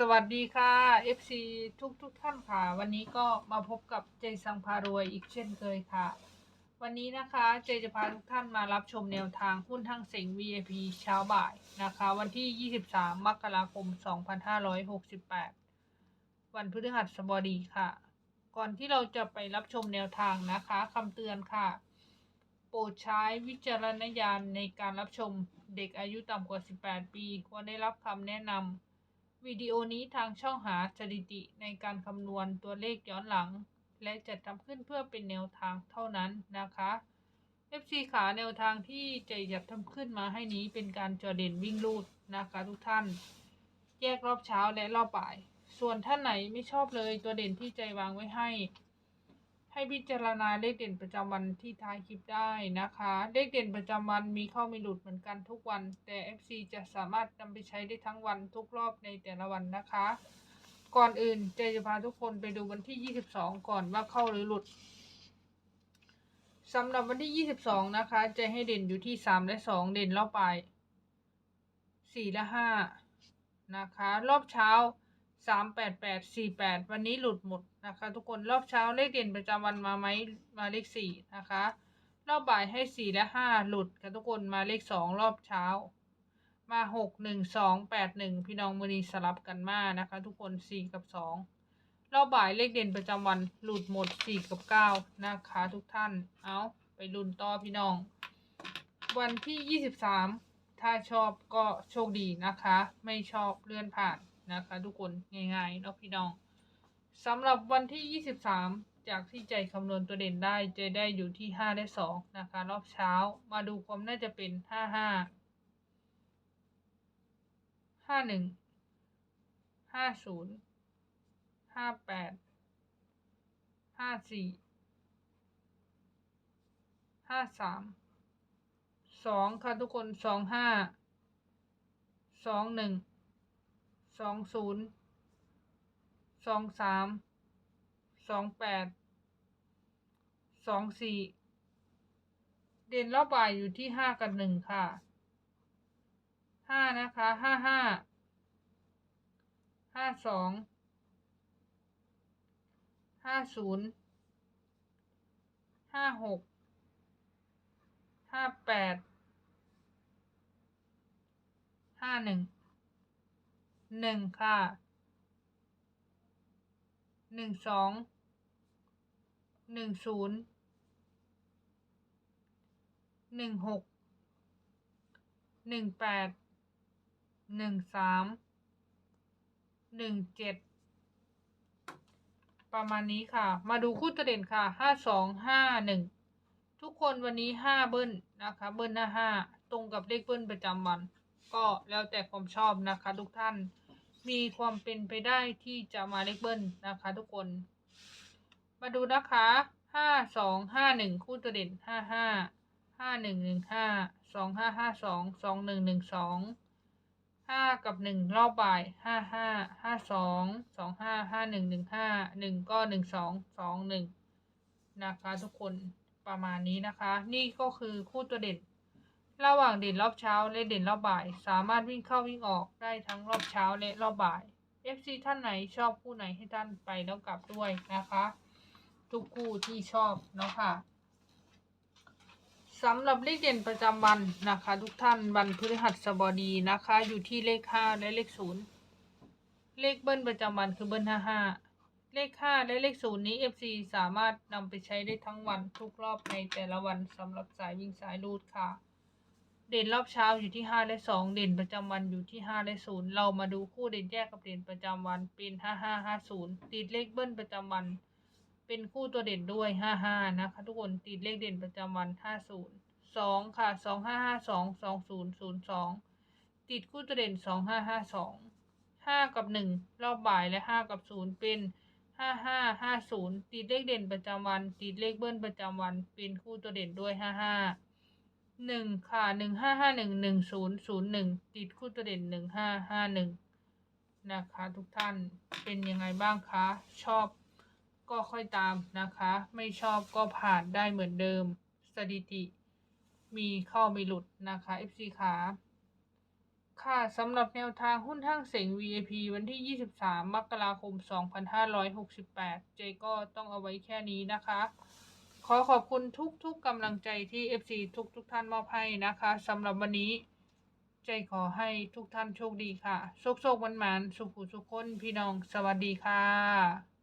สวัสดีค่ะ FC ทุกทุกท่านค่ะ วันนี้ก็มาพบกับเจสังพารวยอีกเช่นเคยค่ะ วันนี้นะคะเจจะพาทุกท่านมารับชมแนวทางหุ้นทั้งเสง VIP เช้าบ่ายนะคะ วันที่ 23 มกราคม 2568 วันพฤหัสบดีค่ะ ก่อนที่เราจะไปรับชมแนวทางนะคะคำเตือนค่ะ โปรดใช้วิจารณญาณในการรับชมเด็กอายุต่ำกว่า 18 ปี ควรได้รับคำแนะนำ วิดีโอนี้ทางช่องหาสถิติในการคำนวณตัวเลขย้อนหลัง และจัดทำขึ้นเพื่อเป็นแนวทางเท่านั้นนะคะ FC ขาแนวทางที่จะจัดทำขึ้นมาให้นี้เป็นการจอเด่นวิ่งลูดนะคะทุกท่าน แยกรอบเช้าและรอบบ่าย ส่วนท่านไหนไม่ชอบเลยตัวเด่นที่ใจวางไว้ให้ ให้พิจารณาเลขเด่นประจำวันที่ท้ายคลิปได้นะคะ เลขเด่นประจำวันมีเข้ามีหลุดเหมือนกันทุกวัน แต่ FC จะสามารถนำไปใช้ได้ทั้งวันทุกรอบในแต่ละวันนะคะ ก่อนอื่นเจจะพาทุกคนไปดูวันที่ 22 ก่อนว่าเข้าหรือหลุดสำหรับวันที่ 22 นะคะ จะให้เด่นอยู่ที่ 3 และ 2 เด่นรอบบ่าย4และ 5 นะคะ รอบเช้า สามแปดแปดสี่แปดวันนี้หลุดหมดนะคะ ทุกคนรอบเช้าเลขเด่นประจำวันมาไหมมาเลขสี่นะคะ รอบบ่ายให้สี่และห้าหลุดค่ะทุกคนมาเลขสองรอบเช้า มาหกหนึ่งสองแปดหนึ่งพี่น้องมือนีสลับกันมานะคะ ทุกคนสี่กับสองรอบบ่ายเลขเด่นประจำวันหลุดหมดสี่กับเก้านะคะ ทุกท่านเอาไปลุ้นต่อพี่น้อง วันที่ยี่สิบสามถ้าชอบก็โชคดีนะคะ ไม่ชอบเลื่อนผ่าน นะคะ ทุกคนง่ายๆเนาะพี่น้องสำหรับวันที่ 23 จากที่ใจคำนวณตัวเด่นได้จะได้อยู่ที่5ได้2นะคะ รอบเช้ามาดูความน่าจะเป็น 55 51 50 58 54 53 2 ค่ะทุกคน 25 21 สองศูนย์สองสามสองแปดสองสี่เด่นรอบบ่ายอยู่ที่ห้ากับหนึ่งค่ะห้านะคะห้าห้าห้าสองห้าศูนย์ห้าหกห้าแปดห้าหนึ่ง หนึ่งค่ะหนึ่งสองหนึ่งศูนย์หนึ่งหกหนึ่งแปดหนึ่งสามหนึ่งเจ็ดประมาณนี้ค่ะ มาดูคู่ตัวเด่นค่ะห้าสองห้าหนึ่งทุกคนวันนี้ห้าเบิ้ลนะคะ เบิ้ลหน้าห้าตรงกับเลขเบิ้ลประจำวัน ก็แล้วแต่ความชอบนะคะทุกท่านมีความเป็นไปได้ที่จะมาเลขเบิ้ลนะคะทุกคน มาดูนะคะห้าสองห้าหนึ่งคู่ตัวเด่นห้าห้าห้าหนึ่งหนึ่งห้าสองห้าห้าสองสองหนึ่งหนึ่งสองห้ากับหนึ่งรอบบ่ายห้าห้าห้าสองสองห้าห้าหนึ่งหนึ่งห้าหนึ่งก็หนึ่งสองสองหนึ่งนะคะทุกคนประมาณนี้นะคะ นี่ก็คือคู่ตัวเด่น ระหว่างเด่นรอบเช้าและเด่นรอบบ่าย สามารถวิ่งเข้าวิ่งออกได้ทั้งรอบเช้าและรอบบ่าย FC ท่านไหนชอบคู่ไหนให้ท่านไปแล้วกลับด้วยนะคะ ทุกคู่ที่ชอบเนาะค่ะสำหรับเลขเด่นประจำวันนะคะ ทุกท่านวันพฤหัสบดีนะคะ อยู่ที่เลขห้าและเลขศูนย์เลขเบิ้ลประจำวันคือเบิ้ลห้าห้าเลขห้าและเลขศูนย์นี้ FC สามารถนำไปใช้ได้ทั้งวันทุกรอบในแต่ละวันสำหรับสายวิ่งสายรูดค่ะ เด่นรอบเช้าอยู่ที่ห้าและสองเด่นประจำวันอยู่ที่ห้าและศูนย์เรามาดูคู่เด่นแยกกับเด่นประจำวันเป็นห้าห้าห้าศูนย์ติดเลขเบิ้ลประจำวัน เป็นคู่ตัวเด่นด้วยห้าห้านะคะทุกคนติดเลขเด่นประจำวันห้าศูนย์สองค่ะสองห้าห้าสองสองศูนย์ศูนย์สองติดคู่ตัวเด่นสองห้าห้าสองห้ากับหนึ่งรอบบ่ายและห้ากับศูนย์เป็นห้าห้าห้าศูนย์ติดเลขเด่นประจำวัน ติดเลขเบิ้ลประจำวันเป็นคู่ตัวเด่นด้วยห้าห้า หนึ่งค่ะหนึ่งห้าห้าหนึ่งหนึ่งศูนย์ศูนย์หนึ่งติดคู่ตัวเด่นหนึ่งห้าห้าหนึ่งนะคะทุกท่านเป็นยังไงบ้างคะ ชอบก็ค่อยตามนะคะ ไม่ชอบก็ผ่านได้เหมือนเดิมสถิติ มีเข้ามีหลุดนะคะ FC ขาค่ะสำหรับแนวทางหุ้นห้างเสง VIP วันที่ 23 มกราคม 2568 เจก็ต้องเอาไว้แค่นี้นะคะ ขอขอบคุณทุกๆกำลังใจที่ FC ทุกๆท่านมอบให้นะคะสำหรับวันนี้ ใจขอให้ทุกท่านโชคดีค่ะ โชคโชคมันมันสุขุสุขคนพี่น้องสวัสดีค่ะ